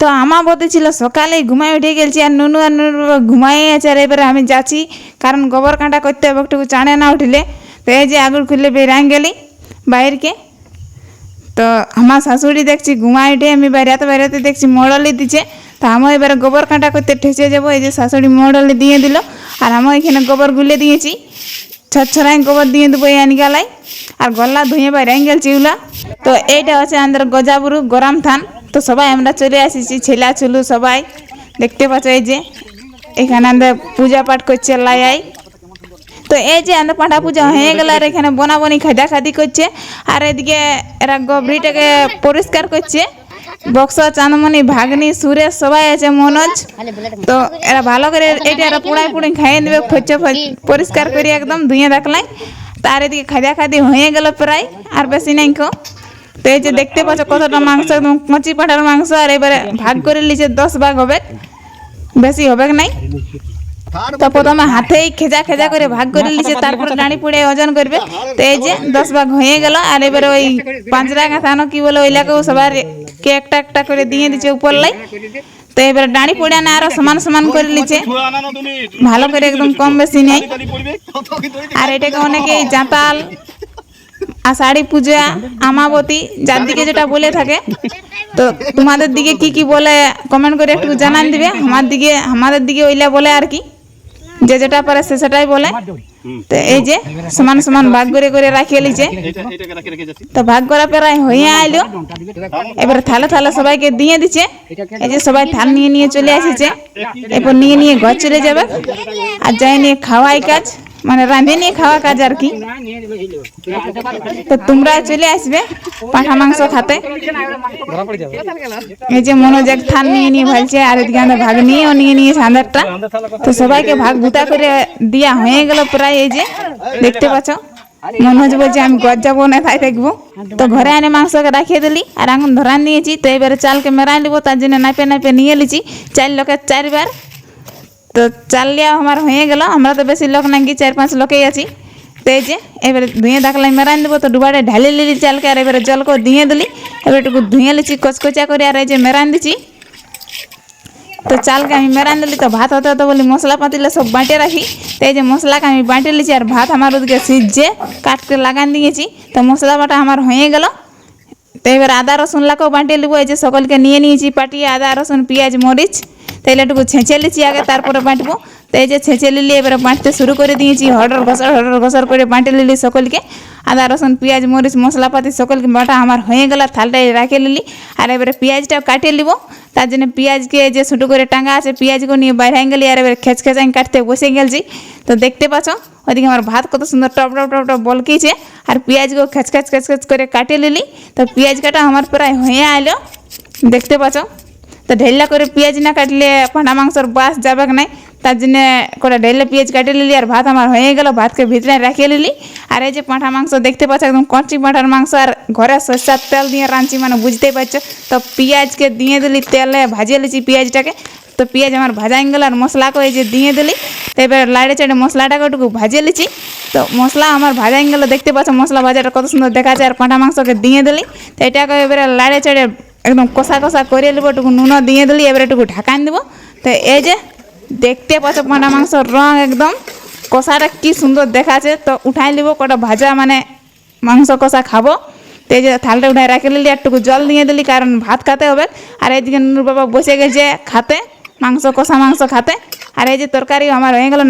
তো আমাবতী ছিল সকালে ঘুমাই উঠে গেছি আর নুনু আর নুনু ঘুমাই আছে আর এবারে আমি যাচ্ছি। কারণ গোবর কাঁটা করতে হবে একটু চানে না উঠলে। তো এই যে আগুন খুললে বেরাং গেলি বাইরকে। তো আমার শাশুড়ি দেখছি ঘুমাই উঠে আমি বাইরাতে বাইরাতে দেখছি মড়লি দিচ্ছে তো আমি এবারে গোবর কাঁটা করতে ঠেসে যাব, এই যে শাশুড়ি মড়লি দিয়ে দিল। আর আমি এখানে গোবর গুলে দিয়েছি ছড়াই গোবর দিয়ে দেবো এই আনিগালাই আর গলা ধুয়ে বাইরে গেল চিউলা তো এইটা হচ্ছে আমাদের গজাবুরু গরম থান। তো সবাই আমরা চলে আসিছি, ছেলা চুলু সবাই। দেখতে পাচ্ছ এই যে, এখানে আমাদের পূজা পাঠ করছে লাইয়াই তো এই যে আমাদের পাঁঠা পূজা হয়ে গেল আর এখানে বনাবনি খাদা খাদি করছে। আর এদিকে এরা গভরিটাকে পরিষ্কার করছে। বক্স চাঁদমণি ভাগ্নি, সুরেশ সবাই আছে, মনোজ। তো এরা ভালো করে এটা এরা পুড়াই পুড়ি খাইয়ে দেবে ফচ্চ পরিষ্কার করে একদম ধুয়ে রাখলাই তার এদিকে খাদা খাদি হয়ে গেল প্রায়, আর বেশি নাই খো তো এই যে দেখতে পাচ্ছ কতটা মাংস একদম কচি পাঠার মাংস, আর এবারে ভাগ করে নিচে দশ ভাগ হবে। বেশি হবে নাই? তো প্রথমে হাতেই খেজা খেজা করে ভাগ করে নিচ্ছে তারপরে ডাঁড়ি পুড়ে ওজন করবে। তো এই যে দশ ভাগ হয়ে গেল, আর এবারে ওই পাঁচরা গাঁথানো কি বলে ওইলাকেও সবার কে একটা একটা করে দিয়ে দিচ্ছে উপর লাই তো এবারে ডাঁড়ি পুড়ে না, আরও সমান সমান করে নিচ্ছে ভালো করে একদম কম বেশি নেই। আর এটাকে অনেকে জাঁতাল আষাঢ়ি পূজা, আমাবতী, যার দিকে যেটা বলে থাকে। তো তোমাদের দিকে কি কি বলে কমেন্ট করে একটু জানান দিবে। আমার দিকে, আমাদের দিকে ওইলা বলে আর কি। যে যেটা পারে সে সেটাই বলে। তো এই যে, সমান সমান ভাগ করে করে রাখিয়ে লিছে। তো ভাগ করা প্রায় হয়ে আইলো। এবার থালে থালে সবাইকে দিয়ে দিচ্ছে এই যে সবাই থাল নিয়ে নিয়ে চলে এসেছে। এরপর নিয়ে নিয়ে ঘর চলে যাবে। আর যাই নিয়ে খাওয়াই কাজ। মানে রাঁধে নিয়ে খাওয়া কাজ আর কি। তো তোমরা চলে আসবে পাঠা মাংস খাতে। এই যে মনোজ এক থান নিয়ে নিয়ে ভালছে আর এদিকে আমাদের ভাগ নিয়েও নিয়ে নিয়েছে আন্দারটা তো সবাইকে ভাগ ভুতা করে দিয়া হয়ে গেল প্রায় এই যে, দেখতে পাচ্ছ? মনোজ বলছে, আমি গজ যাব না, তাই দেখব। তো ঘরে আনে মাংসকে রাখিয়ে দিলি আর এখন ধরান দিয়েছি। তো এবারে চালকে মেরাই নিবো, তার জন্য নাপে নাপে নিয়ে লিছি চার লোকের চারবার তো চাল লিয়া আমার হয়ে গেল। আমরা তো বেশি লোক নাকি, চার পাঁচ লোকেই আছি। তো যে, এবারে ধুয়ে দেখলাম মেরান দেবো তো ডুবারে ঢালি লিলি চালকে আর এবারে জলকে দিয়ে দিলি। এবার একটু ধুয়ে লিছি, কচকচা করে আর এই যে মেরান দিছি। তো চালকে আমি মেরান দিলি তো ভাত হতে হতে বলি মশলা পাতিলে সব বাঁটে রাখি। তো এই যে মশলাকে আমি বাঁটে লিছি আর ভাত আমার ওদিকে সিজছে কাটকে লাগান দিয়েছি। তো মশলা বাটা আমার হয়ে গেল। তো এবার আদা রসুন লাকেও বাঁটিয়ে নেব। এই যে সকলকে নিয়ে নিয়েছি পাটিয়ে আদা, রসুন, পেঁয়াজ, মরিচ। তাইলে একটু ছেঁচে লিছি আগে তারপরে বাঁটবো। তো এই যে ছেঁচে লিলি এবারে বাঁটতে শুরু করে দিয়েছি হডর ঘসর হডর ঘসর করে বাঁটে লিলি সকলকে। আদা, রসুন, পেঁয়াজ, মরিচ, মশলাপাতি সকলকে বাটা আমার হয়ে গেল থালটায় রাখে লিলি আর এবারে পেঁয়াজটাও কাটিয়ে নিব। তার জন্য পেঁয়াজকে যে ছোটো করে টাঙ্গা আছে পেঁয়াজকে নিয়ে বাইরে গেলি আর এবারে খেচ খেচাই কাটতে বসে গেলছি। তো দেখতে পাচ্ছ, ওইদিকে আমার ভাত কত সুন্দর টপ টপ টপ টপ বলকিছে। আর পেঁয়াজকেও খেচ খেচ খেচ খেচ করে কাটিয়ে নিলি। তো পেঁয়াজ কাটা আমার প্রায় হয়ে আইলো। দেখতে পাচ্ছ তো ঢেলা করে পেঁয়াজ না কাটলে পাঁঠা মাংসর বাস যাবে নাই? তার জন্য করে ঢেলে পেঁয়াজ কাটিয়ে নিলি আর ভাত আমার হয়ে গেল, ভাতকে ভিতরে রাখিয়ে নিলি আর এই যে পাঁঠা মাংস দেখতে পাচ্ছ একদম কঞ্চি পাঁঠার মাংস আর ঘরে সরষার তেল দিয়ে রাঁচি মানে বুঝতেই পারছ? তো পেঁয়াজকে দিয়ে দিলি তেলে, ভাজিয়ে লিছি পেঁয়াজটাকে। তো পেঁয়াজ আমার ভাজাই গেল আর মশলাকে এই যে দিয়ে দিলি। তো এবার লাইড়ে চাইড়ে মশলাটাকে ওটুকু ভাজিয়ে লিছি। তো মশলা আমার ভাজাই গেল, দেখতে পাচ্ছ মশলা ভাজাটা কত সুন্দর দেখা দেখাচ্ছে। আর পাঁঠা মাংসকে দিয়ে দিলি। তো এটাকে এবারে লাইড়ে চাইড়ে একদম কষা কষা করে নেব একটু নুন দিয়ে দিলি, এবার একটু ঢাকান দেবো। তো এই যে, দেখতে পাচ্ছ পাঁটা মাংসর রং একদম। কষাটা কি সুন্দর দেখাচ্ছে। তো উঠাই নিব, কটা ভাজা মানে মাংস কষা খাব। তো এই যে থালটা উঠাই রাখে নিলি একটুকু জল দিয়ে দিলি, কারণ ভাত খেতে হবে। আর এইদিকে নুর বাবা বসে গেছে, খাতে, মাংস কষা মাংস খাতে। আর এই যে তরকারি আমার হয়ে গেল